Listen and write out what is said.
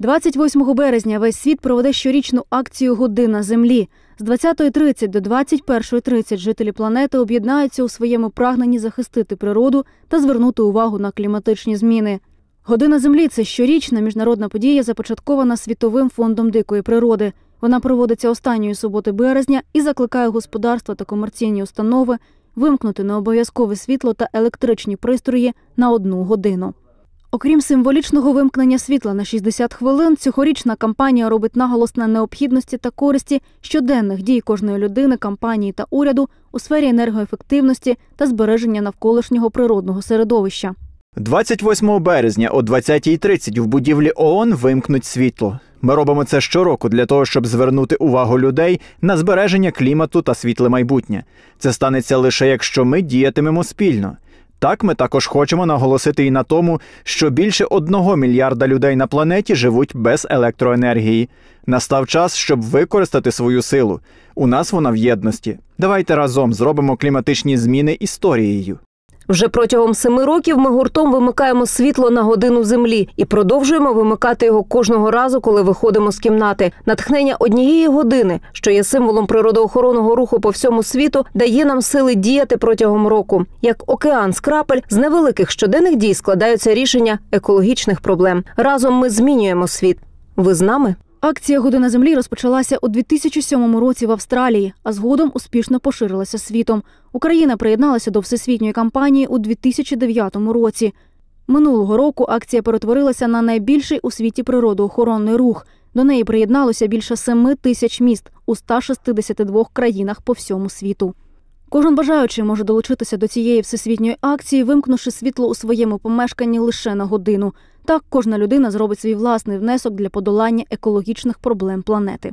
28 березня весь світ проведе щорічну акцію Година Землі. З 20.30 до 21.30 жителі планети об'єднаються у своєму прагненні захистити природу та звернути увагу на кліматичні зміни. Година Землі це щорічна міжнародна подія, започаткована Світовим фондом дикої природи. Вона проводиться останньої суботи березня і закликає господарства та комерційні установи вимкнути необов'язкове світло та електричні пристрої на одну годину. Окрім символічного вимкнення світла на 60 хвилин, цьогорічна кампанія робить наголос на необхідності та користі щоденних дій кожної людини, кампанії та уряду у сфері енергоефективності та збереження навколишнього природного середовища. 28 березня о 20.30 в будівлі ООН вимкнуть світло. Ми робимо це щороку для того, щоб звернути увагу людей на збереження клімату та світле майбутнє. Це станеться лише якщо ми діятимемо спільно. Так, ми також хочемо наголосити і на тому, що більше одного мільярда людей на планеті живуть без електроенергії. Настав час, щоб використати свою силу. У нас вона в єдності. Давайте разом зробимо кліматичні зміни історією. Вже протягом семи років ми гуртом вимикаємо світло на годину землі і продовжуємо вимикати його кожного разу, коли виходимо з кімнати. Натхнення однієї години, що є символом природоохоронного руху по всьому світу, дає нам сили діяти протягом року. Як океан з крапель з невеликих щоденних дій складаються рішення екологічних проблем. Разом ми змінюємо світ. Ви з нами? Акція Година землі розпочалася у 2007 році в Австралії, а згодом успішно поширилася світом. Україна приєдналася до всесвітньої кампанії у 2009 році. Минулого року акція перетворилася на найбільший у світі природоохоронний рух. До неї приєдналося більше 7 тисяч міст у 162 країнах по всьому світу. Кожен бажаючий може долучитися до цієї всесвітньої акції, вимкнувши світло у своєму помешканні лише на годину. Так кожна людина зробить свій власний внесок для подолання екологічних проблем планети.